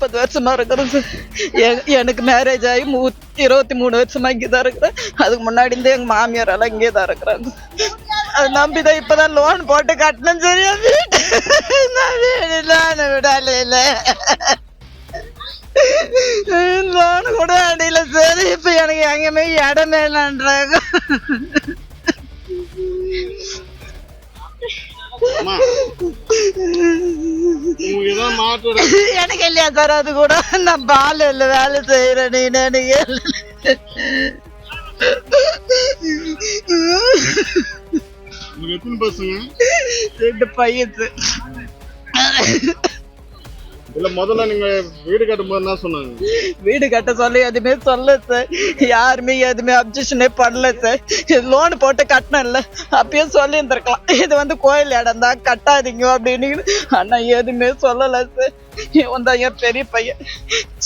முப்பது வருஷமா இருக்கிறது எ- எனக்கு மேரேஜ் ஆகி மூ இருபத்தி மூணு வருஷமா இங்கே தான் இருக்கிறேன். அதுக்கு முன்னாடி இருந்து எங்க மாமியார் எல்லாம் இங்கே தான் இருக்கிறாங்க. அதை நம்பி தான் இப்பதான் லோன் போட்டு கட்டணும் சரியா வீட்டு நான் வீடு லோன் இல்லை லோன் கூட அடியில சரி இப்ப எனக்கு எங்கேயுமே இடமே இல்லைன்றாங்க. அம்மா. எனக்கு இல்லையா சார் அது கூட? நான் பால் இல்லை வேலை செய்யறேன் நீ எனக்கு எத்தனை பசங்க? ரெண்டு பையன். இல்ல முதல்ல நீங்க வீடு கட்டும்போது என்ன சொன்னாங்க? வீடு கட்ட சொல்லி எதுவுமே சொல்ல சார். யாருமே எதுவுமே அப்ஜெக்ஷனே பண்ணல சார். இது லோன் போட்டு கட்டினேன்ல. அப்பயே சொல்லி இருந்திருக்கலாம் இது வந்து கோயில் இடம் தான் கட்டாதீங்க அப்படின்னு. ஆனா எதுவுமே சொல்லல சார். இவன் தான் என் பெரிய பையன்.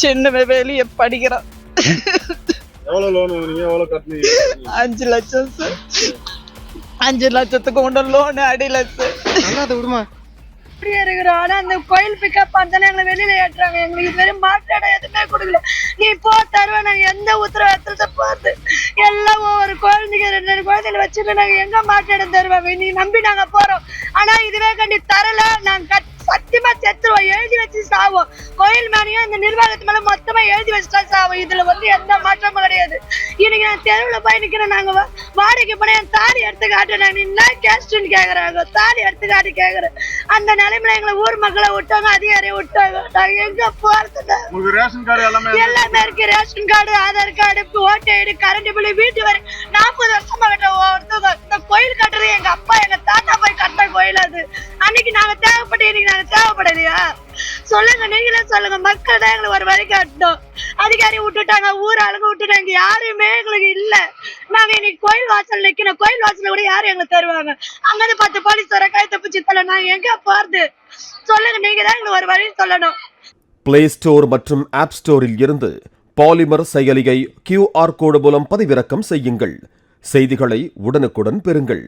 சின்ன வெளியே படிக்கிறான். எவ்வளவு லோன் நீங்க எவ்வளவு கட்டினீங்க? அஞ்சு லட்சம் சார். அஞ்சு லட்சத்துக்கு உண்டு லோன் அடியில சார். விடுமா. அப்படியே இருக்கிறோம் ஆனா அந்த கோயில் பிக்கப் பண்ணதானே எங்களை வெளியில ஏற்றுறாங்க. எங்களுக்கு வெறும் மாற்று இடம் எதுவுமே கொடுக்கல. நீ போ தருவ நாங்க எந்த உத்தரவாதத்தை பார்த்து எல்லாம் ஒவ்வொரு குழந்தைங்க ரெண்டு ரெண்டு குழந்தைகளை வச்சுட்டு நாங்க எங்க மாற்று இடம் தருவாங்க நீ நம்பி நாங்க போறோம். ஆனா இதுவே கண்டி தரல. நாங்க கட்- சத்தியமா செத்துருவோம். எழுதி வச்சு சாவோம். கோயில் மேலேயும் இந்த நிர்வாகத்து மேல மொத்தமா எழுதி வச்சுட்டா சாவோம் இதுல வந்து எந்த மாற்றமும் கிடையாது. இன்னைக்கு நான் தெருவுல போய் நிக்கிறேன். நாங்க வாடகைக்கு போனா என் தாலி எடுத்து காட்டு நான் என்ன கேஸ்ட்னு கேக்குறாங்க தாலி எடுத்து காட்டி கேக்குறேன். அந்த நிலைமையில எங்களை ஊர் மக்களை விட்டாங்க அதிகாரியை விட்டாங்க நாங்க எங்க போறது உங்களுக்கு ரேஷன் கார்டு எல்லாமே எல்லாமே இருக்கு. ரேஷன் கார்டு ஆதார் கார்டு ஓட்டு ஐடி கரண்ட் பில் வீட்டு வரை. நாற்பது வருஷமா கட்ட ஒருத்தவங்க இந்த கோயில் கட்டுறது எங்க அப்பா எங்க தாத்தா போய் கட்ட கோயில் அது. அன்னைக்கு நாங்க தேவைப்பட்டு இன்னைக்கு நாங்க தேவைப்படலையா? சொல்லுங்க நீங்களே சொல்லுங்க. மக்கள் தான் எங்களுக்கு ஒரு வழி காட்டணும். அதிகாரி விட்டுட்டாங்க ஊர் ஆளுங்க விட்டுட்டாங்க யாருமே எங்களுக்கு இல்ல. நாங்க இன்னைக்கு கோயில் வாசல் நிக்கணும். கோயில் வாசல்ல கூட யாரும் எங்களுக்கு தருவாங்க. அங்கிருந்து பத்து போலீஸ் வர கை தப்பிச்சு தரல நாங்க எங்க போறது? சொல்லுங்க நீங்க தான் எங்களுக்கு ஒரு வழி சொல்லணும். பிளே ஸ்டோர் மற்றும் ஆப் ஸ்டோரில் இருந்து பாலிமர் செயலியை கியூஆர் கோடு மூலம் பதிவிறக்கம் செய்யுங்கள். செய்திகளை உடனுக்குடன் பெறுங்கள்.